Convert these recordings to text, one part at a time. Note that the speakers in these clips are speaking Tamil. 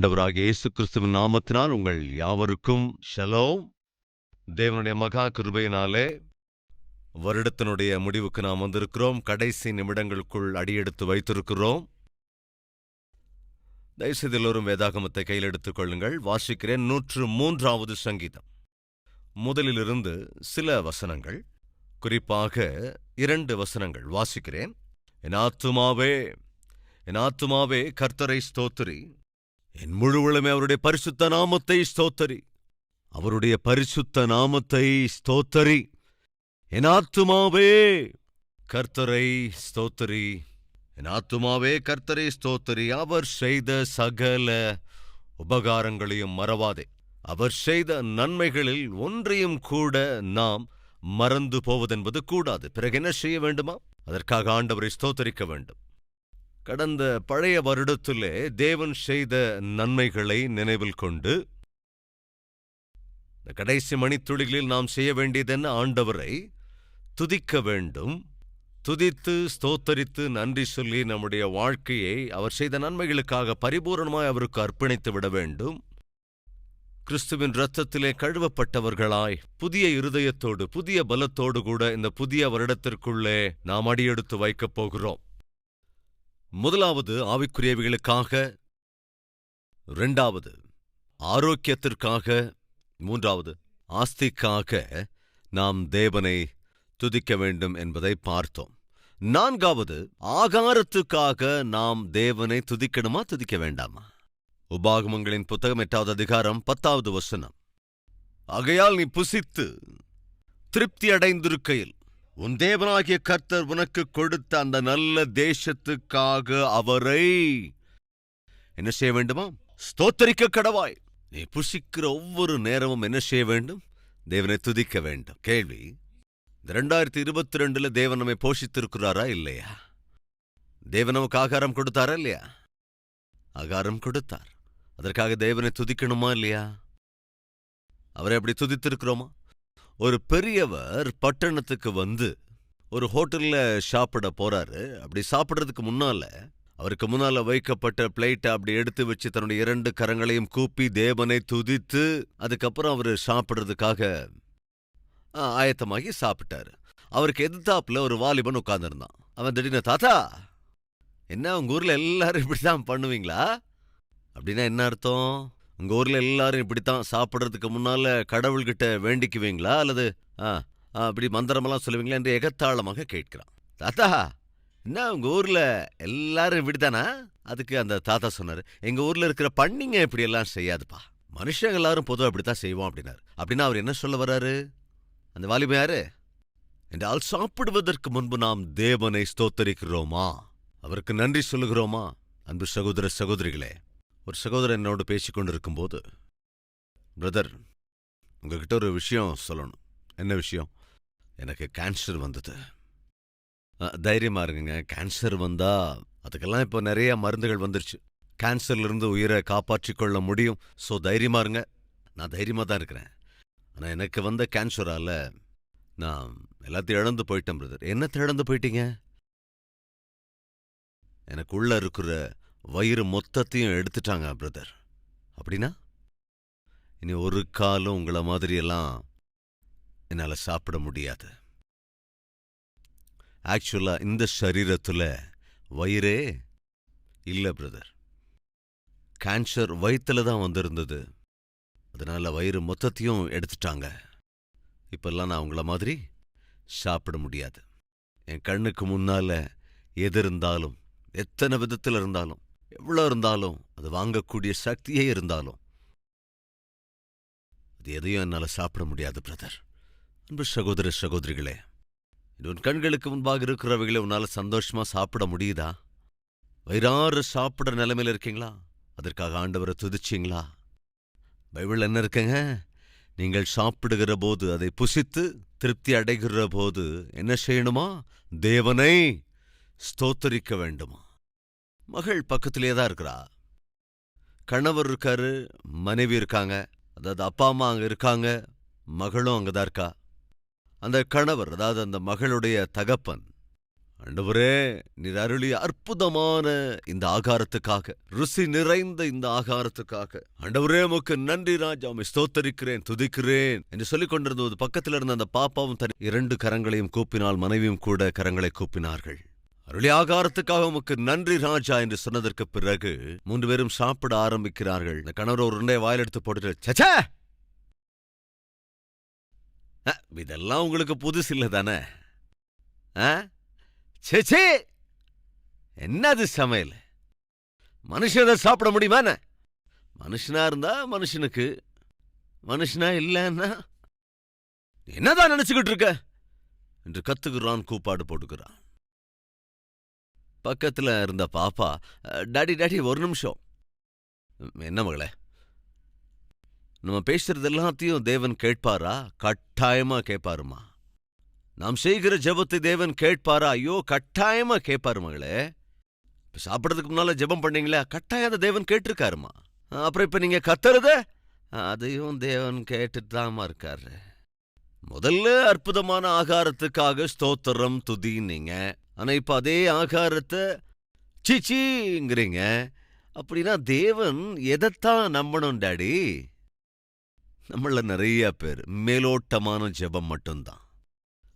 ஆண்டவராக இயேசு கிறிஸ்துவின் நாமத்தினால் உங்கள் யாவருக்கும் ஷலோம். தேவனுடைய மகா கிருபையினாலே வருடத்தினுடைய முடிவுக்கு நாம் வந்திருக்கிறோம். கடைசி நிமிடங்களுக்குள் அடியெடுத்து வைத்திருக்கிறோம். தயவுசெய்து எல்லோரும் வேதாகமத்தை கையில் எடுத்துக் கொள்ளுங்கள். வாசிக்கிறேன் நூற்று மூன்றாவது சங்கீதம். முதலிலிருந்து சில வசனங்கள் குறிப்பாக இரண்டு வசனங்கள். வாசிக்கிறேன். என் ஆத்துமாவே என் ஆத்துமாவே கர்த்தரை ஸ்தோத்திரி. என் முழுவலுமே அவருடைய பரிசுத்த நாமத்தை ஸ்தோத்தரி. அவருடைய பரிசுத்த நாமத்தை ஸ்தோத்தரி. என் ஆத்துமாவே கர்த்தரை ஸ்தோத்தரி. என் ஆத்துமாவே கர்த்தரை ஸ்தோத்தரி. அவர் செய்த சகல உபகாரங்களையும் மறவாதே. அவர் செய்த நன்மைகளில் ஒன்றையும் கூட நாம் மறந்து போவதென்பது கூடாது. பிறகு என்ன செய்ய வேண்டுமா? அதற்காக ஆண்டவரை ஸ்தோத்தரிக்க வேண்டும். கடந்த பழைய வருடத்திலே தேவன் செய்த நன்மைகளை நினைவில் கொண்டு இந்த கடைசி மணித்துளிகளில் நாம் செய்ய வேண்டியதென்ன ஆண்டவரை துதிக்க வேண்டும். துதித்து ஸ்தோத்தரித்து நன்றி சொல்லி நம்முடைய வாழ்க்கையை அவர் செய்த நன்மைகளுக்காக பரிபூரணமாய் அவருக்கு அர்ப்பணித்து விட வேண்டும். கிறிஸ்துவின் இரத்தத்திலே கழுவப்பட்டவர்களாய் புதிய இருதயத்தோடு புதிய பலத்தோடு கூட இந்த புதிய வருடத்திற்குள்ளே நாம் அடியெடுத்து வைக்கப் போகிறோம். முதலாவது ஆவிக்குரியவைகளுக்காக இரண்டாவது ஆரோக்கியத்திற்காக மூன்றாவது ஆஸ்திக்காக நாம் தேவனை துதிக்க வேண்டும் என்பதை பார்த்தோம். நான்காவது ஆகாரத்துக்காக நாம் தேவனை துதிக்கணுமா துதிக்க வேண்டாமா? உபாகமங்களின் புத்தகம் எட்டாவது அதிகாரம் பத்தாவது வசனம். ஆகையால் நீ புசித்து திருப்தி அடைந்திருக்கையில் உன் தேவனாகிய கர்த்தர் உனக்கு கொடுத்த அந்த நல்ல தேசத்துக்காக அவரை என்ன செய்ய வேண்டுமா? ஸ்தோத்தரிக்க கடவாய். நீ புசிக்கிற ஒவ்வொரு நேரமும் என்ன செய்ய வேண்டும்? தேவனை துதிக்க வேண்டும். கேள்வி. இந்த ரெண்டாயிரத்தி இருபத்தி ரெண்டுல தேவன் நம்மை போஷித்திருக்கிறாரா இல்லையா? தேவன் நமக்கு ஆகாரம் கொடுத்தாரா இல்லையா? ஆகாரம் கொடுத்தார். அதற்காக தேவனை துதிக்கணுமா இல்லையா? அவரை அப்படி துதித்திருக்கிறோமா? ஒரு பெரியவர் பட்டணத்துக்கு வந்து ஒரு ஹோட்டல்ல சாப்பிட போறாரு. அப்படி சாப்பிடுறதுக்கு முன்னால அவருக்கு முன்னால வைக்கப்பட்ட பிளேட்டை அப்படி எடுத்து வச்சு தன்னுடைய இரண்டு கரங்களையும் கூப்பி தேவனை துதித்து அதுக்கப்புறம் அவர் சாப்பிட்றதுக்காக ஆ, ஆயத்தமாகி சாப்பிட்டாரு. அவருக்கு எதிர்த்தாப்புல ஒரு வாலிபன் உட்கார்ந்துருந்தான். அவன் திடீர்னு தாத்தா என்ன உங்க ஊர்ல எல்லாரும் இப்படித்தான் பண்ணுவீங்களா? அப்படின்னா என்ன அர்த்தம்? உங்க ஊர்ல எல்லாரும் இப்படித்தான் சாப்பிடறதுக்கு முன்னால கடவுள்கிட்ட வேண்டிக்குவீங்களா? அல்லது ஆ, அப்படி மந்திரமெல்லாம் சொல்லுவீங்களா? என்று எகத்தாளமாக கேட்கிறான். தாத்தா என்ன உங்க ஊர்ல எல்லாரும் இப்படித்தானா? அதுக்கு அந்த தாத்தா சொன்னாரு எங்க ஊர்ல இருக்கிற பண்ணிங்க இப்படி எல்லாம் செய்யாதுப்பா. மனுஷங்க எல்லாரும் பொதுவா இப்படித்தான் செய்வோம் அப்படின்னாரு. அப்படின்னா அவர் என்ன சொல்ல வர்றாரு? அந்த வாலிபன் யாரு? என்றால் சாப்பிடுவதற்கு முன்பு நாம் தேவனை ஸ்தோத்தரிக்கிறோமா? அவருக்கு நன்றி சொல்லுகிறோமா? அன்பு சகோதர சகோதரிகளே ஒரு சகோதரன் என்னோடு பேசிக்கொண்டிருக்கும் போது பிரதர் உங்ககிட்ட ஒரு விஷயம் சொல்லணும். என்ன விஷயம்? எனக்கு கேன்சர் வந்தது. தைரியமாக தைரியமா இருங்க கேன்சர் வந்தா அதுக்கெல்லாம் இப்போ நிறைய மருந்துகள் வந்துருச்சு. கேன்சர்ல இருந்து உயிரை காப்பாற்றிக் கொள்ள முடியும். ஸோ தைரியமா இருங்க. நான் தைரியமா தான் இருக்கிறேன். ஆனா எனக்கு வந்த கேன்சரால நான் எல்லாத்தையும் இழந்து போயிட்டேன் பிரதர். என்னத்தை இழந்து போயிட்டீங்க? எனக்கு உள்ள இருக்கிற வயிறு மொத்தத்தையும் எடுத்துட்டாங்க பிரதர் அப்படின்னா? இனி ஒரு காலம் உங்களை மாதிரி எல்லாம் என்னால சாப்பிட முடியாது. ஆக்சுவலா இந்த சரீரத்துல வயிறே இல்ல பிரதர் கேன்சர் வயித்துல தான் வந்திருந்தது. அதனால வயிறு மொத்தத்தையும் எடுத்துட்டாங்க. இப்பெல்லாம் நான் உங்கள மாதிரி சாப்பிட முடியாது. என் கண்ணுக்கு முன்னால எது இருந்தாலும் எத்தனை விதத்தில் இருந்தாலும் எவ்வளோ இருந்தாலும் அது வாங்கக்கூடிய சக்தியே இருந்தாலும். அது எதையும் என்னால் சாப்பிட முடியாது பிரதர் அன்பு சகோதர சகோதரிகளே இது உன் கண்களுக்கு முன்பாக இருக்கிறவைகளை உன்னால் சந்தோஷமா சாப்பிட முடியுதா? வயிறாறு சாப்பிட்ற நிலைமையில் இருக்கீங்களா? அதற்காக ஆண்டவரை துதிச்சிங்களா? பைபிள் என்ன இருக்குங்க? நீங்கள் சாப்பிடுகிற போது அதை புசித்து திருப்தி அடைகிற போது என்ன செய்யணுமா? தேவனை ஸ்தோத்தரிக்க வேண்டுமா? மகள் பக்கத்திலே தான் இருக்கிறா. கணவர் இருக்காரு மனைவி இருக்காங்க. அதாவது அப்பா அம்மா அங்க இருக்காங்க மகளும் அங்கதான் இருக்கா. அந்த கணவர் அதாவது அந்த மகளுடைய தகப்பன் அண்டவரே நீர் அருளிய அற்புதமான இந்த ஆகாரத்துக்காக ருசி நிறைந்த இந்த ஆகாரத்துக்காக அண்டவரே உமக்கு நன்றி ராஜா ஸ்தோத்தரிக்கிறேன் துதிக்கிறேன் என்று சொல்லிக் கொண்டிருந்த பக்கத்தில் இருந்த அந்த பாப்பாவும் தன் இரண்டு கரங்களையும் கூப்பினால் மனைவியும் கூட கரங்களை கூப்பினார்கள். அருளி ஆகாரத்துக்காக உமக்கு நன்றி ராஜா என்று சொன்னதற்கு பிறகு மூன்று பேரும் சாப்பிட ஆரம்பிக்கிறார்கள். இந்த கணவர் ஒரு ரெண்டே வாயில் எடுத்து போட்டுட்டு சச்சா! இதெல்லாம் உங்களுக்கு புதுசு இல்லை தானே ஆ சேச்சே என்னது சமையல்? மனுஷன் அதை சாப்பிட முடியுமா மனுஷனா இருந்தா மனுஷனுக்கு. மனுஷனா இல்லைன்னா? என்னதான் நினைச்சுக்கிட்டு இருக்க? என்று கத்துக்கிறான் கூப்பாடு போட்டுக்கிறான். பக்கத்துல இருந்த பாப்பா டாடி டாடி ஒரு நிமிஷம். என்ன மகளே? நம்ம பேசுறது எல்லாத்தையும் தேவன் கேட்பாரா? கட்டாயமா கேட்பாருமா நாம் செய்கிற ஜெபத்தை தேவன் கேட்பாரா? ஐயோ கட்டாயமா கேட்பாரு மகளே. இப்போ சாப்பிடறதுக்கு முன்னால ஜெபம் பண்ணீங்களே? கட்டாயம் அதை தேவன் கேட்டிருக்காருமா அப்புறம் இப்ப நீங்க கத்துறத? அதையும் தேவன் கேட்டுட்டு தாமா இருக்காரு. முதல்ல அற்புதமான ஆகாரத்துக்காக ஸ்தோத்திரம் துதினீங்க ஆனா இப்ப அதே ஆகாரத்தை சிச்சிங்கிறீங்க அப்படின்னா தேவன் எதைத்தான் நம்பணும் டாடி? நம்மள நிறைய பேர். மேலோட்டமான ஜெபம் மட்டும்தான்.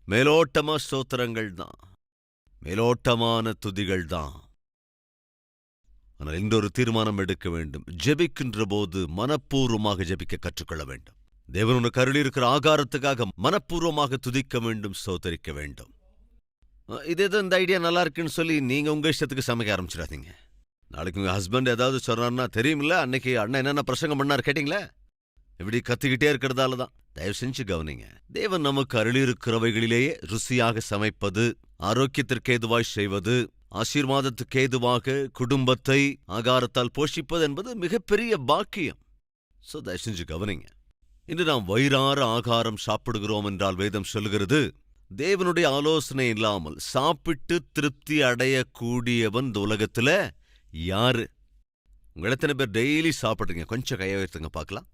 மேலோட்டமா ஸ்தோத்திரங்கள் தான். மேலோட்டமான துதிகள் தான். ஆனால் இன்னொரு தீர்மானம் எடுக்க வேண்டும். ஜெபிக்கின்ற போது மனப்பூர்வமாக ஜெபிக்க கற்றுக்கொள்ள வேண்டும். தேவன் உனக்கு அருளி ஆகாரத்துக்காக மனப்பூர்வமாக துதிக்க வேண்டும் ஸ்தோத்தரிக்க வேண்டும். இது ஏதோ இந்த ஐடியா நல்லா இருக்குன்னு சொல்லி நீங்க உங்க இஷ்டத்துக்கு சமைக்க ஆரம்பிச்சிடாதீங்க. நாளைக்கு உங்க ஹஸ்பண்ட் ஏதாவது சொன்னார்னா தெரியுமில்ல? அன்னைக்கு அண்ணன் என்னென்ன பிரசங்கம் பண்ணார் கேட்டீங்களா? இப்படி கத்திக்கிட்டே இருக்கிறதால தான். தயவு செஞ்சு கவனிங்க. தேவன் நமக்கு அருளியிருக்கிறவைகளிலேயே ருசியாக சமைப்பது ஆரோக்கியத்திற்கு ஏதுவாய் செய்வது ஆசீர்வாதத்துக்கு ஏதுவாக குடும்பத்தை ஆகாரத்தால் போஷிப்பது என்பது மிகப்பெரிய பாக்கியம். சோ தயவு செஞ்சு கவனிங்க. இன்று நாம் வயிறார ஆகாரம் சாப்பிடுகிறோம் என்றால் வேதம் சொல்கிறது தேவனுடைய ஆலோசனை இல்லாமல் சாப்பிட்டு திருப்தி அடையக்கூடியவன் இந்த உலகத்துல யாரு? உங்க எத்தனை பேர் டெய்லி சாப்பிட்றீங்க? கொஞ்சம் கைய உயர்த்துங்க பார்க்கலாம்.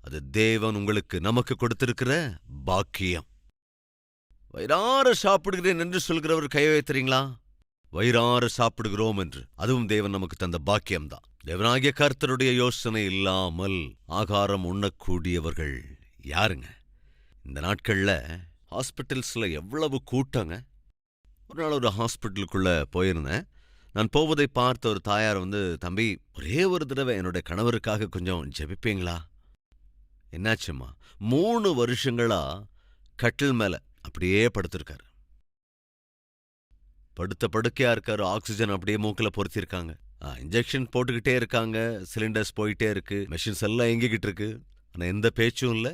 அது தேவன் உங்களுக்கு நமக்கு கொடுத்திருக்கிற பாக்கியம். வயிறார சாப்பிடுகிறேன் என்று சொல்கிறவர் கைய வைத்துறீங்களா வயிறார சாப்பிடுகிறோம் என்று. அதுவும் தேவன் நமக்கு தந்த பாக்கியம்தான். தேவனாகிய கர்த்தருடைய யோசனை இல்லாமல் ஆகாரம் உண்ணக்கூடியவர்கள் யாருங்க? இந்த நாட்கள்ல ஹாஸ்பிட்டல்ஸில் எவ்வளவு கூட்டங்க? ஒரு நாள் ஒரு ஹாஸ்பிட்டலுக்குள்ளே போயிருந்தேன். நான் போவதை பார்த்த ஒரு தாயார் வந்து தம்பி ஒரே ஒரு தடவை என்னுடைய கணவருக்காக கொஞ்சம் ஜெபிப்பீங்களா? என்னாச்சும்மா மூணு வருஷங்களா கட்டில் மேல அப்படியே படுத்திருக்காரு. படுத்த படுக்கையா இருக்காரு ஆக்சிஜன் அப்படியே மூக்குல பொருத்திருக்காங்க இன்ஜெக்ஷன் போட்டுக்கிட்டே இருக்காங்க சிலிண்டர்ஸ் போயிட்டே இருக்கு மெஷின்ஸ் எல்லாம் இயங்கிக்கிட்டு இருக்கு. ஆனா எந்த பேச்சும் இல்ல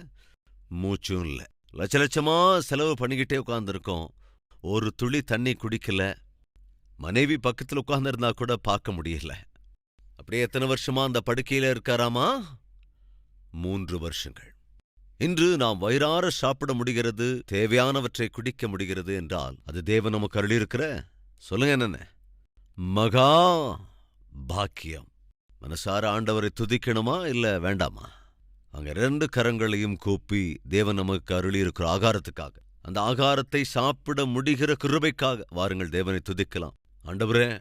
மூச்சும் இல்ல. லட்ச லட்சமா செலவு பண்ணிக்கிட்டே உட்காந்துருக்கோம் ஒரு துளி தண்ணி குடிக்கல. மனைவி பக்கத்துல உட்கார்ந்திருந்தா கூட பார்க்க முடியல. அப்படியே எத்தனை வருஷமா அந்த படுக்கையில இருக்காராமா? மூன்று வருஷங்கள். இன்று நாம் வயிறார சாப்பிட முடிகிறது தேவையானவற்றை குடிக்க முடிகிறது என்றால் அது தேவன் நமக்கு அருளியிருக்கிற? சொல்லுங்க என்னென்ன? மகா பாக்கியம். மனசார ஆண்டவரை துதிக்கணுமா இல்ல வேண்டாமா? அங்க ரெண்டு கரங்களையும் கூப்பி தேவன் நமக்கு அருளியிருக்கிற ஆகாரத்துக்காக அந்த ஆகாரத்தை சாப்பிட முடிகிற கிருபைக்காக வாருங்கள் தேவனை துதிக்கலாம். ஆண்டவரே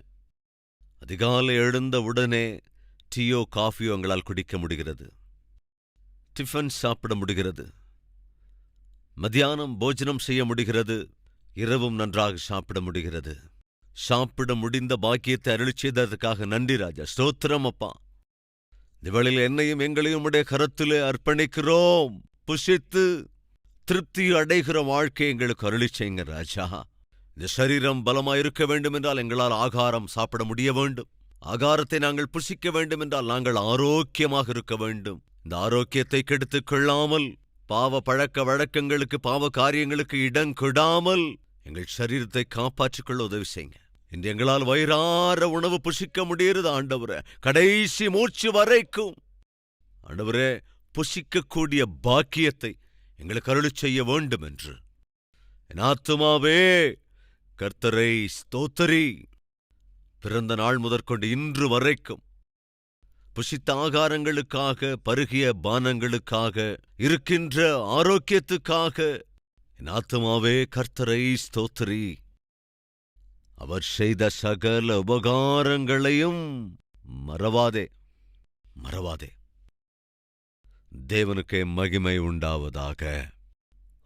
அதிகாலை எழுந்த உடனே டீயோ காஃபியோ எங்களால் குடிக்க முடிகிறது. டிஃபன் சாப்பிட முடிகிறது. மத்தியானம் போஜனம் செய்ய முடிகிறது. இரவும் நன்றாக சாப்பிட முடிகிறது. சாப்பிட முடிந்த பாக்கியத்தை அருளி செய்ததற்காக நன்றி ராஜா. ஸ்தோத்திரம் அப்பா. இவளில் என்னையும் எங்களையும் உடைய கருத்திலே அர்ப்பணிக்கிறோம். புஷித்து திருப்தி அடைகிற வாழ்க்கை எங்களுக்கு அருளி செய்யுங்க ராஜா. இந்த சரீரம் பலமாயிருக்க வேண்டும் என்றால் எங்களால் ஆகாரம் சாப்பிட முடிய வேண்டும். ஆகாரத்தை நாங்கள் புசிக்க வேண்டும் என்றால் நாங்கள் ஆரோக்கியமாக இருக்க வேண்டும். இந்த ஆரோக்கியத்தை கெடுத்துக் கொள்ளாமல் பாவ பழக்க வழக்கங்களுக்கு பாவ காரியங்களுக்கு இடம் கொடாமல் எங்கள் சரீரத்தை காப்பாற்றிக் கொள்ள உதவி செய்யுங்க. இன்று எங்களால் வயிறார உணவு புசிக்க முடியறது ஆண்டவரே. கடைசி மூச்சு வரைக்கும். ஆண்டவரே புசிக்கக்கூடிய பாக்கியத்தை எங்களுக்கு அருளிச் செய்ய வேண்டும் என்று என் ஆத்துமாவே கர்த்தரை ஸ்தோத்தரி. பிறந்த நாள் முதற்கொண்டு இன்று வரைக்கும் புசித்த ஆகாரங்களுக்காக பருகிய பானங்களுக்காக இருக்கின்ற ஆரோக்கியத்துக்காக என் ஆத்துமாவே கர்த்தரை ஸ்தோத்திரி. அவர் செய்த சகல உபகாரங்களையும் மறவாதே மறவாதே. தேவனுக்கே மகிமை உண்டாவதாக.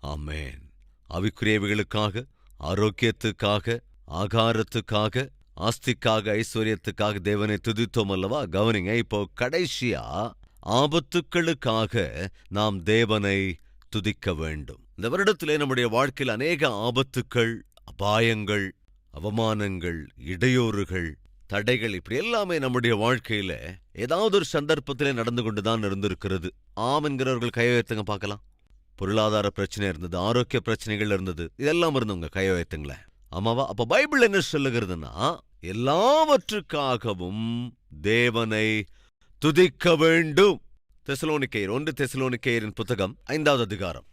ஆமேன். அவிக்குரியவைகளுக்காக ஆரோக்கியத்துக்காக ஆகாரத்துக்காக ஆஸ்திக்காக ஐஸ்வர்யத்துக்காக தேவனை துதித்தோம் அல்லவா? கவனிங்க இப்போ கடைசியா ஆபத்துக்களுக்காக நாம் தேவனை துதிக்க வேண்டும். இந்த வருடத்திலே நம்முடைய வாழ்க்கையில் அநேக ஆபத்துக்கள் அபாயங்கள் அவமானங்கள் இடையூறுகள் தடைகள் இப்படி எல்லாமே நம்முடைய வாழ்க்கையில ஏதாவது ஒரு சந்தர்ப்பத்திலே நடந்து கொண்டுதான் இருந்திருக்கிறது. ஆம் என்கிறவர்கள் கையை உயர்த்துங்க பார்க்கலாம். பொருளாதார பிரச்சனை இருந்தது ஆரோக்கிய பிரச்சனைகள் இருந்தது இதெல்லாம் இருந்தவங்க கையை உயர்த்துங்களேன் ஆமாவா? அப்ப பைபிள் என்ன சொல்லுகிறதுனா எல்லாவற்றுக்காகவும் தேவனை துதிக்க வேண்டும். தெசலோனிக்கேயர் ஒன்று தெசலோனிக்கேயரின் புத்தகம் ஐந்தாவது அதிகாரம்.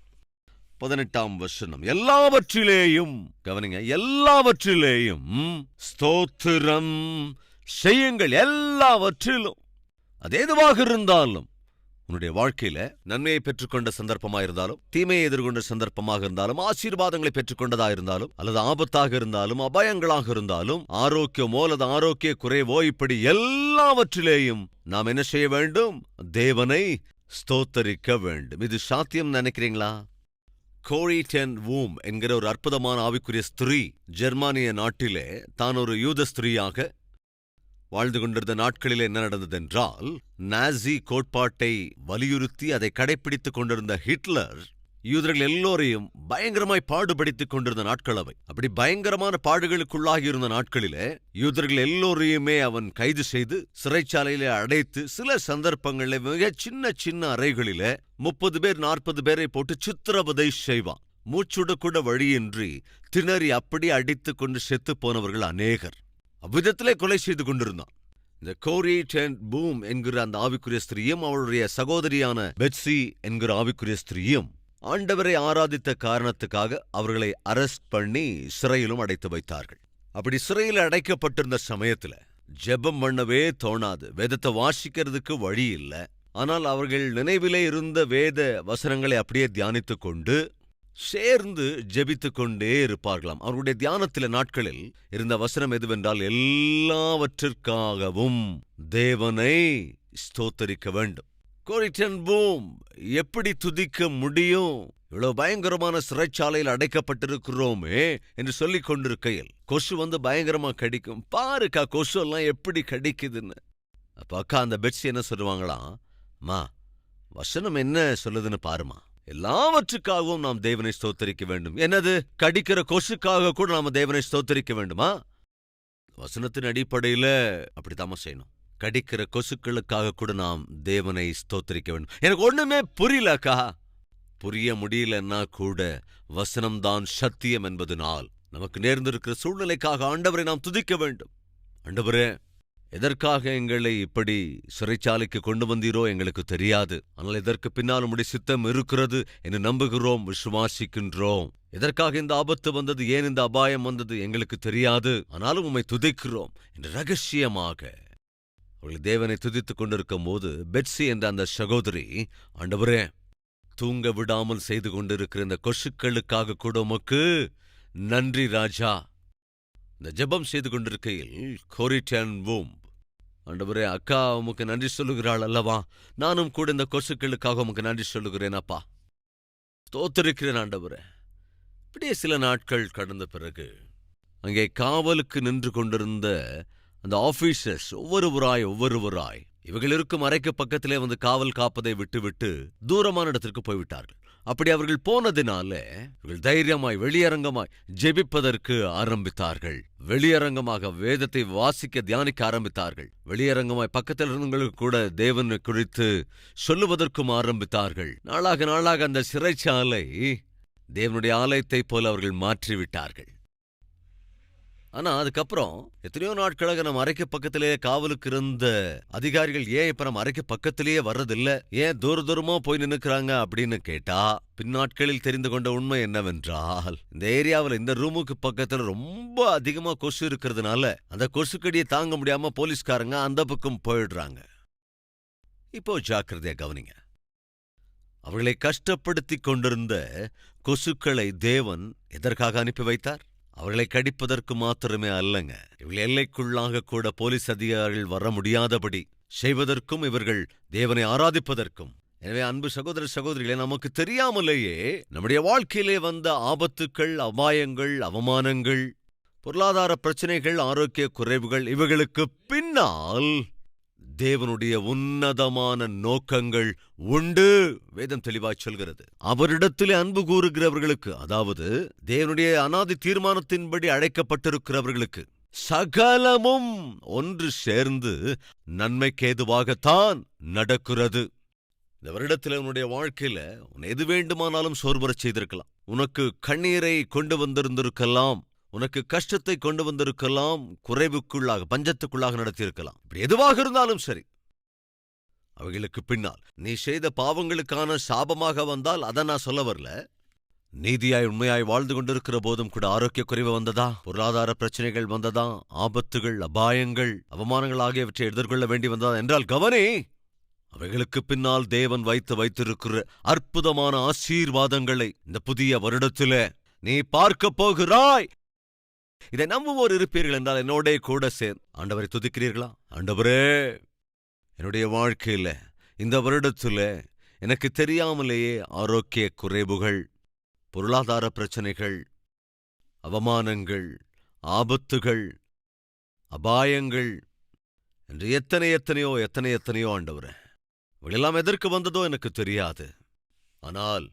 பதினெட்டாம் வசனம். எல்லாவற்றிலேயும் கவனிங்க எல்லாவற்றிலேயும் ஸ்தோத்திரம் செய்யுங்கள் எல்லாவற்றிலும். அது எதுவாக இருந்தாலும் உன்னுடைய வாழ்க்கையில நன்மையை பெற்றுக்கொண்ட சந்தர்ப்பமாக இருந்தாலும் தீமையை எதிர்கொண்ட சந்தர்ப்பமாக இருந்தாலும் ஆசீர்வாதங்களை பெற்றுக்கொண்டதா இருந்தாலும் அல்லது ஆபத்தாக இருந்தாலும் அபாயங்களாக இருந்தாலும் ஆரோக்கியமோ அல்லது ஆரோக்கிய குறைவோ இப்படி எல்லாவற்றிலேயும் நாம் என்ன செய்ய வேண்டும்? தேவனை ஸ்தோத்தரிக்க வேண்டும். இது சாத்தியம் நினைக்கிறீங்களா? கோரி டென் வூம் என்கிற ஒரு அற்புதமான ஆவிக்குரிய ஸ்திரீ ஜெர்மானிய நாட்டிலே தான் ஒரு யூத ஸ்திரீயாக வாழ்ந்து கொண்டிருந்த நாட்களில் என்ன நடந்ததென்றால் நாசி கோட்பாட்டை வலியுறுத்தி அதை கடைபிடித்துக் கொண்டிருந்த ஹிட்லர் யூதர்கள் எல்லோரையும் பயங்கரமாய் பாடுபடுத்திக் கொண்டிருந்த நாட்கள் அவை. அப்படி பயங்கரமான பாடுகளுக்குள்ளாகி இருந்த நாட்களிலே யூதர்கள் எல்லோரையுமே அவன் கைது செய்து சிறைச்சாலையிலே அடைத்து சில சந்தர்ப்பங்களில் மிக சின்ன சின்ன அறைகளிலே முப்பது பேர் நாற்பது பேரை போட்டு சித்திரவதை செய்வான். மூச்சுடக்கூட வழியின்றி திணறி அப்படி அடித்துக் கொண்டு செத்துப் போனவர்கள் அநேகர். அவ்விதத்திலே கொலை செய்து கொண்டிருந்தான். இந்த கோரி டென்ட் பூம் என்கிற அந்த ஆவிக்குரிய ஸ்திரீயும் அவளுடைய சகோதரியான பெட்சி என்கிற ஆவிக்குரிய ஸ்திரீயும் ஆண்டவரை ஆராதித்த காரணத்துக்காக அவர்களை அரெஸ்ட் பண்ணி சிறையிலும் அடைத்து வைத்தார்கள். அப்படி சிறையில் அடைக்கப்பட்டிருந்த சமயத்துல ஜெபம் பண்ணவே தோணாது. வேதத்தை வாசிக்கிறதுக்கு வழி இல்ல. ஆனால் அவர்கள் நினைவிலே இருந்த வேத வசனங்களை அப்படியே தியானித்துக் கொண்டு சேர்ந்து ஜெபித்துக் கொண்டே இருப்பார்களாம். அவருடைய தியானத்தில நாட்களில் இருந்த வசனம் எதுவென்றால் எல்லாவற்றிற்காகவும் தேவனை ஸ்தோத்தரிக்க வேண்டும். கோரிட்டன் பூம் எப்படி துதிக்க முடியும்? இவ்வளவு பயங்கரமான சிறைச்சாலையில் அடைக்கப்பட்டிருக்கிறோமே என்று சொல்லிக் கொண்டிருக்கையில் கொசு வந்து பயங்கரமா கடிக்கும். பாருக்கா கொசு எல்லாம் எப்படி கடிக்குதுன்னு. அப்ப அக்கா அந்த பெட்ஸ் என்ன சொல்லுவாங்களாம் மா வசனம் என்ன சொல்லுதுன்னு பாருமா எல்லாவற்றுக்காகவும் நாம் தேவனை ஸ்தோத்தரிக்க வேண்டும். என்னது? கடிக்கிற கொசுக்காக கூட நாம தேவனை ஸ்தோத்தரிக்க வேண்டுமா? வசனத்தின் அடிப்படையில அப்படித்தாம செய்யணும். கடிக்கிற கொசுக்களுக்காக கூட நாம் தேவனை ஸ்தோத்திரிக்க வேண்டும். எனக்கு ஒண்ணுமே புரியலக்கா. புரிய முடியலன்னா கூட வசனம்தான் சத்தியம் என்பதனால் நமக்கு நேர்ந்திருக்கிற சூழ்நிலைக்காக ஆண்டவரை நாம் துதிக்க வேண்டும். ஆண்டவரே எதற்காக எங்களை இப்படி சிறைச்சாலைக்கு கொண்டு வந்தீரோ எங்களுக்கு தெரியாது. ஆனால் இதற்கு பின்னால் உம்முடைய சித்தம் இருக்கிறது என்று நம்புகிறோம் விசுவாசிக்கின்றோம். எதற்காக இந்த ஆபத்து வந்தது? ஏன் இந்த அபாயம் வந்தது? எங்களுக்கு தெரியாது. ஆனாலும் உம்மை துதிக்கிறோம் என்று ரகசியமாக அவர்கள் தேவனை துதித்துக் கொண்டிருக்கும் போது பெட்ஸி என்ற அந்த சகோதரி ஆண்டவரே தூங்க விடாமல் செய்து கொண்டிருக்கிற இந்த கொசுக்களுக்காக கூட உமக்கு நன்றி ராஜா. இந்த ஜெபம் செய்து கொண்டிருக்கையில் கோரிட்டன் வூம். ஆண்டவரே அக்கா உமக்கு நன்றி சொல்லுகிறாள் அல்லவா? நானும் கூட இந்த கொசுக்களுக்காக உமக்கு நன்றி சொல்லுகிறேன் அப்பா. தோத்திருக்கிறேன் ஆண்டவரே. இப்படியே சில நாட்கள் கடந்த பிறகு அங்கே காவலுக்கு நின்று கொண்டிருந்த அந்த ஆபீசர்ஸ் ஒவ்வொருவராய் ஒவ்வொருவராய் இவர்கள் இருக்கும் அறைக்கு பக்கத்திலே வந்து காவல் காப்பதை விட்டுவிட்டு தூரமான இடத்திற்கு போய்விட்டார்கள். அப்படி அவர்கள் போனதினால இவர்கள் தைரியமாய் வெளியரங்கமாய் ஜெபிப்பதற்கு ஆரம்பித்தார்கள். வெளியரங்கமாக வேதத்தை வாசிக்க தியானிக்க ஆரம்பித்தார்கள். வெளியரங்கமாய் பக்கத்தில் இருந்தவங்களுக்கு கூட தேவனை குறித்து சொல்லுவதற்கும் ஆரம்பித்தார்கள். நாளாக நாளாக அந்த சிறைச்சாலை தேவனுடைய ஆலயத்தைப் போல அவர்கள் மாற்றிவிட்டார்கள். ஆனா அதுக்கப்புறம் எத்தனையோ நாட்களாக நம்ம அறைக்கு பக்கத்திலேயே காவலுக்கு இருந்த அதிகாரிகள் ஏன் இப்ப நம்ம அறைக்கு பக்கத்திலேயே வர்றதில்ல? ஏன் தூர தூரமா போய் நின்னுக்கிறாங்க அப்படின்னு கேட்டா பின்னாட்களில் தெரிந்து கொண்ட உண்மை என்னவென்றால் இந்த ஏரியாவில் இந்த ரூமுக்கு பக்கத்துல ரொம்ப அதிகமா கொசு இருக்கிறதுனால அந்த கொசுக்கடியை தாங்க முடியாம போலீஸ்காரங்க அந்த பக்கம் போயிடுறாங்க. இப்போ ஜாக்கிரதையா கவனிங்க. அவர்களை கஷ்டப்படுத்திக் கொண்டிருந்த கொசுக்களை தேவன் எதற்காக அனுப்பி வைத்தார்? அவர்களை கடிப்பதற்கு மாத்திரமே அல்லங்க. இவர்கள் எல்லைக்குள்ளாக கூட போலீஸ் அதிகாரிகள் வர முடியாதபடி செய்வதற்கும் இவர்கள் தேவனை ஆராதிப்பதற்கும். எனவே அன்பு சகோதர சகோதரிகளை நமக்கு தெரியாமலேயே நம்முடைய வாழ்க்கையிலே வந்த ஆபத்துக்கள் அபாயங்கள் அவமானங்கள் பொருளாதார பிரச்சனைகள் ஆரோக்கிய குறைவுகள் இவைகளுக்கு பின்னால் தேவனுடைய உன்னதமான நோக்கங்கள் உண்டு வேதம் தெளிவாய் சொல்கிறது. அவரிடத்திலே அன்பு கூறுகிறவர்களுக்கு அதாவது தேவனுடைய அனாதி தீர்மானத்தின்படி அழைக்கப்பட்டிருக்கிறவர்களுக்கு சகலமும் ஒன்று சேர்ந்து நன்மைக்கேதுவாகத்தான் நடக்கிறது. இந்த வருடத்தில் உன்னுடைய வாழ்க்கையில உன் எது வேண்டுமானாலும் சோர்வரச் செய்திருக்கலாம். உனக்கு கண்ணீரை கொண்டு வந்திருந்திருக்கலாம். உனக்கு கஷ்டத்தை கொண்டு வந்திருக்கலாம் குறைவுக்குள்ளாக பஞ்சத்துக்குள்ளாக நடத்தியிருக்கலாம். இப்படி எதுவாக இருந்தாலும் சரி. அவைகளுக்கு பின்னால் நீ செய்த பாவங்களுக்கான சாபமாக வந்தால் அதை நான் சொல்ல வரல. நீதியாய் உண்மையாய் வாழ்ந்து கொண்டிருக்கிற போதும் கூட ஆரோக்கிய குறைவு வந்ததா? பொருளாதார பிரச்சனைகள் வந்ததா? ஆபத்துகள் அபாயங்கள் அவமானங்கள் ஆகியவற்றை எதிர்கொள்ள வேண்டி வந்ததா என்றால் கவனி! அவைகளுக்கு பின்னால் தேவன் வைத்து வைத்திருக்கிற அற்புதமான ஆசீர்வாதங்களை இந்த புதிய வருடத்திலே நீ பார்க்க போகிறாய்! இதை நம்புவோர் இருப்பீர்கள் என்றால் என்னோட கூட சேர். ஆண்டவரை துதிக்கிறீர்களா? ஆண்டவரே என்னுடைய வாழ்க்கையில இந்த வருடத்துல எனக்கு தெரியாமலேயே ஆரோக்கிய குறைவுகள் பொருளாதார பிரச்சனைகள் அவமானங்கள் ஆபத்துகள் அபாயங்கள் என்று எத்தனை எத்தனையோ எத்தனை எத்தனையோ ஆண்டவரே இவையெல்லாம் எதற்கு வந்ததோ எனக்கு தெரியாது. ஆனால்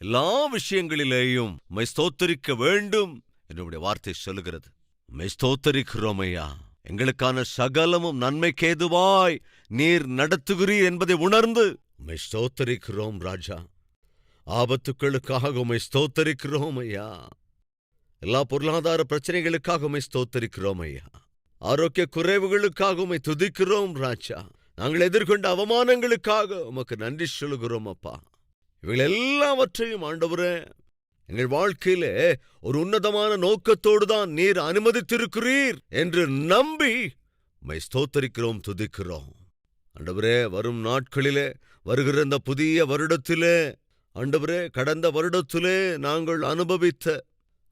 எல்லா விஷயங்களிலேயும் உம்மை ஸ்தோத்தரிக்க வேண்டும் என்னுடைய வார்த்தை சொல்லுகிறது. மெஸ்தோத்தரிக்கிறோமையா எங்களுக்கான சகலமும் நன்மைக்கேதுவாய் நீர் நடத்துகிறீர் என்பதை உணர்ந்து உம்மை ஸ்தோத்தரிக்கிறோம் ராஜா. ஆபத்துக்களுக்காக உம்மை ஸ்தோத்தரிக்கிறோம் ஐயா. எல்லா பொருளாதார பிரச்சனைகளுக்காக உம்மை ஸ்தோத்தரிக்கிறோம் ஐயா. ஆரோக்கிய குறைவுகளுக்காக உம்மை துதிக்கிறோம் ராஜா. நாங்கள் எதிர்கொண்ட அவமானங்களுக்காக உமக்கு நன்றி சொல்லுகிறோம் அப்பா. இவைகள் எல்லாவற்றையும் ஆண்டவரே எங்கள் வாழ்க்கையிலே ஒரு உன்னதமான நோக்கத்தோடு தான் நீர் அனுமதித்திருக்கிறீர் என்று நம்பி உம்மை ஸ்தோத்தரிக்கிறோம் துதிக்கிறோம். ஆண்டவரே வரும் நாட்களிலே வருகிற இந்த புதிய வருடத்திலே ஆண்டவரே கடந்த வருடத்திலே நாங்கள் அனுபவித்த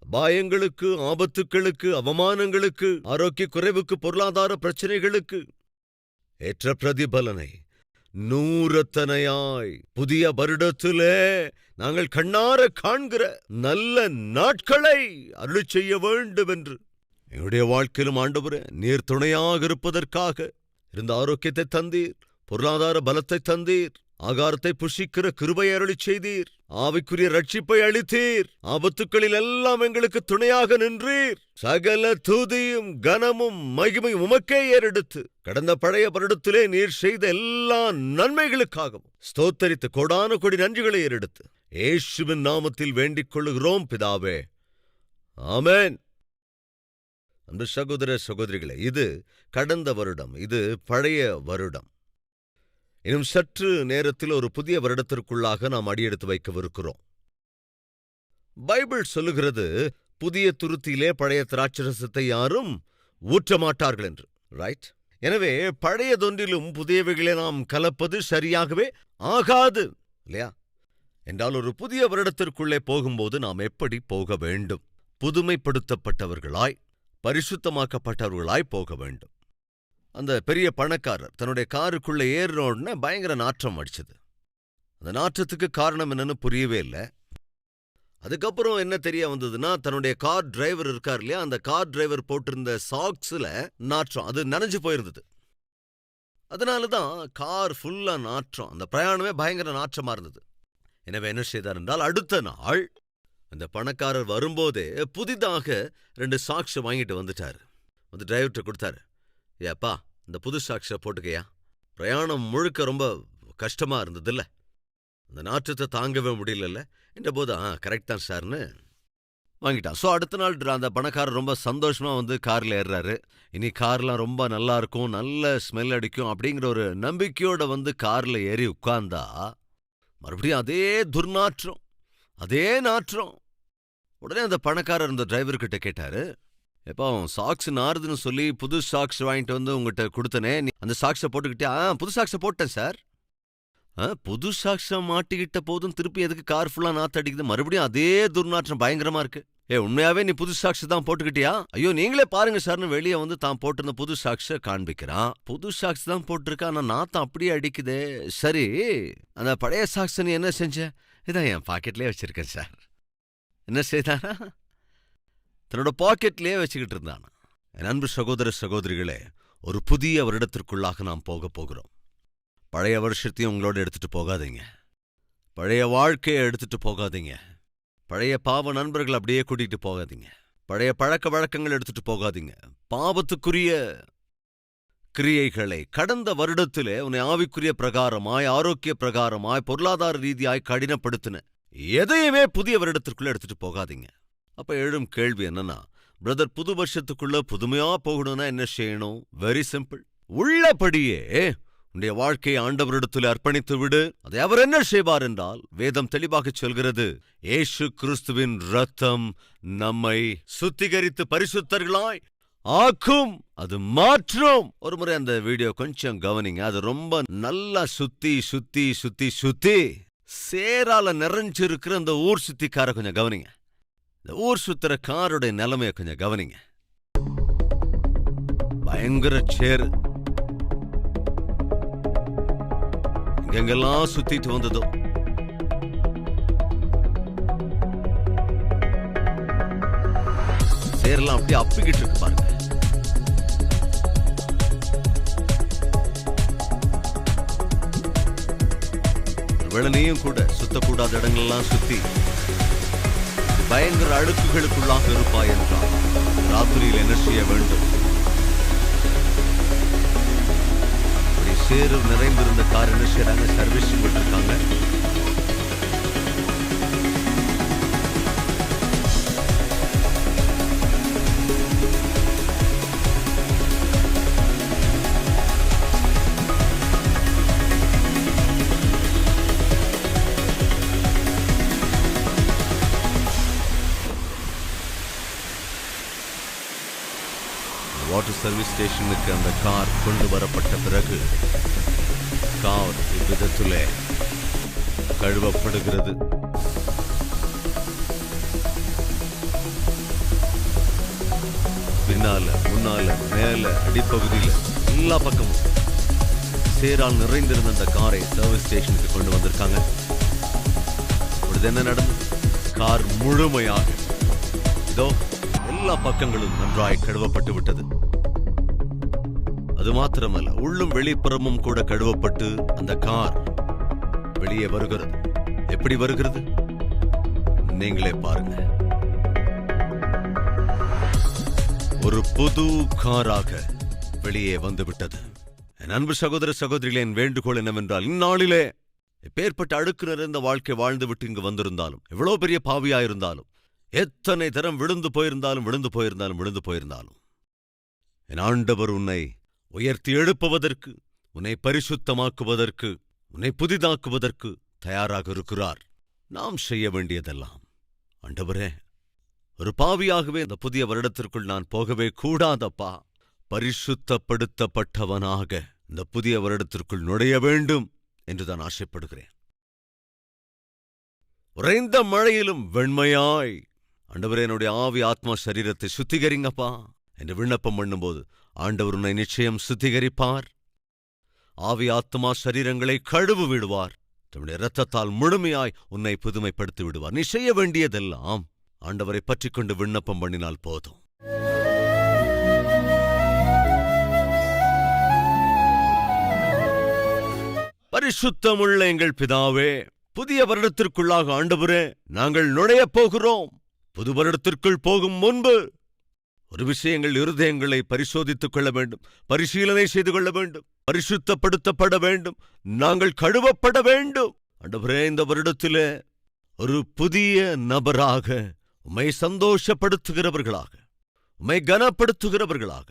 அபாயங்களுக்கு ஆபத்துக்களுக்கு அவமானங்களுக்கு ஆரோக்கிய குறைவுக்கு பொருளாதார பிரச்சனைகளுக்கு ஏற்ற பிரதிபலனை நூறத்தனையாய். புதிய வருடத்திலே நாங்கள் கண்ணார காண்கிற நல்ல நாட்களை அருள் செய்ய வேண்டும் என்று எங்களுடைய வாழ்க்கையிலும் ஆண்டவரே நீர் துணையாக இருப்பதற்காக. இருந்த ஆரோக்கியத்தை தந்தீர் பொருளாதார பலத்தை தந்தீர். அகாரத்தை புஷிக்கிற கிருபை அருளி செய்தீர். ஆவிக்குரிய ரட்சிப்பை அளித்தீர். ஆபத்துக்களில் எல்லாம் எங்களுக்கு துணையாக நின்றீர். சகல தூதியும் கனமும் மகிமையும் உமக்கே ஏறெடுத்து கடந்த பழைய வருடத்திலே நீர் செய்த எல்லா நன்மைகளுக்காகவும் ஸ்தோத்தரித்து கொடான கொடி நன்றிகளை ஏறெடுத்து ஏசுவின் நாமத்தில் வேண்டிக் கொள்ளுகிறோம் பிதாவே. ஆமேன். அன்பு சகோதர சகோதரிகளே இது கடந்த வருடம் இது பழைய வருடம். இன்னும் சற்று நேரத்தில் ஒரு புதிய வருடத்திற்குள்ளாக நாம் அடியெடுத்து வைக்கவிருக்கிறோம். பைபிள் சொல்லுகிறது புதிய துருத்தியிலே பழைய திராட்சரசத்தை யாரும் ஊற்ற மாட்டார்கள் என்று. ரைட் எனவே பழையதொன்றிலும் புதியவைகளை நாம் கலப்பது சரியாகவே ஆகாது இல்லையா? என்றால் ஒரு புதிய வருடத்திற்குள்ளே போகும்போது நாம் எப்படி போக வேண்டும்? புதுமைப்படுத்தப்பட்டவர்களாய் பரிசுத்தமாக்கப்பட்டவர்களாய் போக வேண்டும். அந்த பெரிய பணக்காரர் தன்னுடைய காருக்குள்ள ஏறின உடனே பயங்கர நாற்றம் அடிச்சது. அந்த நாற்றத்துக்கு காரணம் என்னன்னு புரியவே இல்லை. அதுக்கப்புறம் என்ன தெரிய வந்ததுன்னா தன்னுடைய கார் டிரைவர் இருக்கார் இல்லையா அந்த கார் டிரைவர் போட்டிருந்த சாக்ஸ்ல நாற்றம் அது நனைஞ்சு போயிருந்தது. அதனால தான் கார் ஃபுல்லா நாற்றம் அந்த பிரயாணமே பயங்கர நாற்றமா இருந்தது. எனவே என்ன செய்தார் என்றால் அடுத்த நாள் அந்த பணக்காரர் வரும்போதே புதிதாக ரெண்டு சாக்ஸ் வாங்கிட்டு வந்துட்டாரு. வந்து டிரைவர்கிட்ட கொடுத்தாரு. ஏப்பா இந்த புது சாக்ஸை போட்டுக்கையா? பிரயாணம் முழுக்க ரொம்ப கஷ்டமா இருந்ததில்ல. அந்த நாற்றத்தை தாங்கவே முடியலல்ல. என்ற போது ஆ கரெக்ட் தான் சார்னு. வாங்கிட்டான். ஸோ அடுத்த நாள் அந்த பணக்காரர் ரொம்ப சந்தோஷமா வந்து கார்ல ஏறுறாரு. இனி கார்லாம் ரொம்ப நல்லா இருக்கும் நல்ல ஸ்மெல் அடிக்கும் அப்படிங்கிற ஒரு நம்பிக்கையோட வந்து கார்ல ஏறி உட்கார்ந்தா மறுபடியும் அதே துர்நாற்றம் அதே நாற்றம். உடனே அந்த பணக்காரர் அந்த டிரைவர்கிட்ட கேட்டாரு எப்போ சாக்ஸ் நாறுதுன்னு சொல்லி புது சாக்ஸ் வாங்கிட்டு வந்து உங்ககிட்ட கொடுத்தனே நீ அந்த சாக்ஸை போட்டுக்கிட்டியா? ஆ புது சாக்ஸை போட்டேன் சார் ஆ புது சாக்ஸை மாட்டிக்கிட்ட போதும் திருப்பி எதுக்கு கார் ஃபுல்லாக நாற்று அடிக்குது? மறுபடியும் அதே துர்நாற்றம் பயங்கரமா இருக்கு. ஏ உண்மையாவே நீ புது சாக்ஸ் தான் போட்டுக்கிட்டியா? ஐயோ நீங்களே பாருங்க சார்னு வெளியே வந்து தான் போட்டிருந்த புது சாக்ஸ காண்பிக்கிறான். புது சாக்ஸ் தான் போட்டிருக்கா ஆனா நாத்தம் அப்படியே அடிக்குதே. சரி அந்த பழைய சாக்ஸ் நீ என்ன செஞ்ச? இதான் என் பாக்கெட்லயே வச்சிருக்கேன் சார் என்ன செய்தானா? தன்னோட பாக்கெட்லயே வச்சுக்கிட்டு இருந்தான். என் அன்பு சகோதர சகோதரிகளே ஒரு புதிய வருடத்திற்குள்ளாக நாம் போக போகிறோம். பழைய வருஷத்தையும் உங்களோட எடுத்துட்டு போகாதீங்க. பழைய வாழ்க்கையை எடுத்துட்டு போகாதீங்க. பழைய பாவ நண்பர்கள் அப்படியே கூட்டிகிட்டு போகாதீங்க. பழைய பழக்க வழக்கங்கள் எடுத்துட்டு போகாதீங்க. பாவத்துக்குரிய கிரியைகளை கடந்த வருடத்திலே உன்னை ஆவிக்குரிய பிரகாரமாய் ஆரோக்கிய பிரகாரமாய் பொருளாதார ரீதியாய் கடினப்படுத்தின எதையுமே புதிய வருடத்திற்குள்ள எடுத்துட்டு போகாதீங்க. அப்ப எழும் கேள்வி என்னன்னா பிரதர் புது வருஷத்துக்குள்ள புதுமையா போகணும்னா என்ன செய்யணும்? வெரி சிம்பிள் உள்ளபடியே உன்னுடைய வாழ்க்கையை ஆண்டவரிடத்தில் அர்ப்பணித்து விடு. அதை அவர் என்ன செய்வார் என்றால் வேதம் தெளிவாக சொல்கிறது ஏசு கிறிஸ்துவின் ரத்தம் நம்மை சுத்திகரித்து பரிசுத்தர்களாய் ஆக்கும். அது மாற்றும். ஒரு முறை அந்த வீடியோ கொஞ்சம் கவனிங்க. அது ரொம்ப நல்லா சுத்தி சுத்தி சுத்தி சுத்தி சேரால நிறைஞ்சிருக்கிற அந்த ஊர் சுத்திக்கார கொஞ்சம் கவனிங்க. இந்த ஊர் சுத்துற காருடைய நிலைமைய கொஞ்சம் கவனிங்க. பயங்கர சேரு எங்கெல்லாம் சுத்திட்டு வந்ததோ. சேர்லாம் அப்படியே அப்பிக்கிட்டு இருக்கு பாருங்க. வெளனையும் கூட சுத்தக்கூடாத இடங்கள்லாம் சுத்தி பயங்கர அழுக்குகளுக்குள்ளாக இருப்பாய் என்றால் ராத்திரியில் என்ன செய்ய வேண்டும்? சேரு நிறைந்திருந்த கார் என்ன செய்யறாங்க? சர்வீஸ் கொண்டிருக்காங்க சர்வீஸ் ஸ்டேஷனுக்கு அந்த கார் கொண்டு வரப்பட்ட பிறகு கார் இவ்விதத்திலே கழுவப்படுகிறது. பின்னால முன்னால மேல அடிப்பகுதியில் எல்லா பக்கமும் சேரால் நிறைந்திருந்த அந்த காரை சர்வீஸ் ஸ்டேஷனுக்கு கொண்டு வந்திருக்காங்க. இப்பொழுது என்ன நடந்தது கார் முழுமையாக இதோ எல்லா பக்கங்களும் நன்றாய் கழுவப்பட்டு விட்டது. அது மாத்திரமல்ல உள்ளும் வெளிப்புறமும் கூட கழுவப்பட்டு அந்த கார் வெளியே வருகிறது. எப்படி வருகிறது? நீங்களே பாருங்க. ஒரு புது காராக வெளியே வந்து விட்டது என் அன்பு சகோதர சகோதரிகளே என் வேண்டுகோள் என்னவென்றால் இந்நாளிலே எப்பேற்பட்ட அழுக்கு நிறைந்த வாழ்க்கை வாழ்ந்து விட்டு இங்கு வந்திருந்தாலும் எவ்வளவு பெரிய பாவியாயிருந்தாலும் எத்தனை தரம் விழுந்து போயிருந்தாலும் விழுந்து போயிருந்தாலும் விழுந்து போயிருந்தாலும் என் ஆண்டவர் உன்னை உயர்த்தி எழுப்புவதற்கு உன்னை பரிசுத்தமாக்குவதற்கு உன்னை புதிதாக்குவதற்கு தயாராக இருக்கிறார். நாம் செய்ய வேண்டியதெல்லாம். அண்டவரே ஒரு பாவியாகவே இந்த புதிய வருடத்திற்குள் நான் போகவே கூடாதப்பா. பரிசுத்தப்படுத்தப்பட்டவனாக இந்த புதிய வருடத்திற்குள் நுழைய வேண்டும் என்று தான் ஆசைப்படுகிறேன். உறைந்த மழையிலும் வெண்மையாய். அண்டவரே என்னுடைய ஆவி ஆத்மா சரீரத்தை சுத்திகரிங்கப்பா. என்று விண்ணப்பம் பண்ணும்போது ஆண்டவர் உன்னை நிச்சயம் சுத்திகரிப்பார். ஆவி ஆத்மா சரீரங்களை கழுவு விடுவார். தன்னுடைய இரத்தத்தால் முழுமையாய் உன்னை புதுமைப்படுத்தி விடுவார். நீ செய்ய வேண்டியதெல்லாம் ஆண்டவரை பற்றிக் கொண்டு விண்ணப்பம் பண்ணினால் போதும். பரிசுத்தமுள்ள எங்கள் பிதாவே புதிய வருடத்திற்குள்ளாக ஆண்டவரே நாங்கள் நுழையப் போகிறோம். புது வருடத்திற்குள் போகும் முன்பு ஒரு விஷயங்கள் இருதயங்களை பரிசோதித்துக் கொள்ள வேண்டும் பரிசீலனை செய்து கொள்ள வேண்டும் பரிசுத்தப்படுத்தப்பட வேண்டும் நாங்கள் கழுவப்பட வேண்டும். ஆண்டவரே இந்த வருடத்திலே ஒரு புதிய நபராக உமை சந்தோஷப்படுத்துகிறவர்களாக உம்மை கனப்படுத்துகிறவர்களாக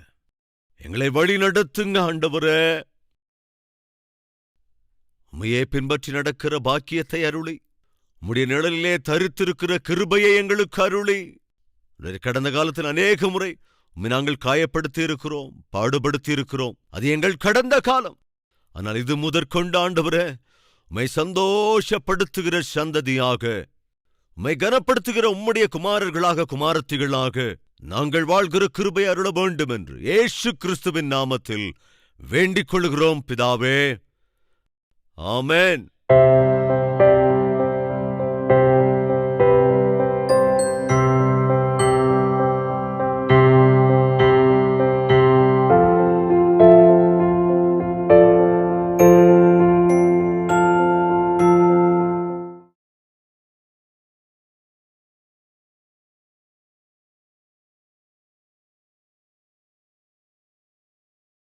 எங்களை வழி நடத்துங்க ஆண்டவரே. உமையே பின்பற்றி நடக்கிற பாக்கியத்தை அருளி உம்முடைய நிழலிலே தரித்திருக்கிற கிருபையை எங்களுக்கு அருளி. கடந்த காலத்தில் அநேக முறை நாங்கள் காயப்படுத்தி இருக்கிறோம் பாடுபடுத்தி இருக்கிறோம் அது எங்கள் கடந்த காலம். ஆனால் இது முதற்கொண்டு ஆண்டவரே உம்மை சந்தோஷப்படுத்துகிற சந்ததியாக உம்மை கனப்படுத்துகிற உம்முடைய குமாரர்களாக குமாரத்திகளாக நாங்கள் வாழ்கிற கிருபை அருள வேண்டும் என்று ஏசு கிறிஸ்துவின் நாமத்தில் வேண்டிக் கொள்கிறோம் பிதாவே. ஆமேன்.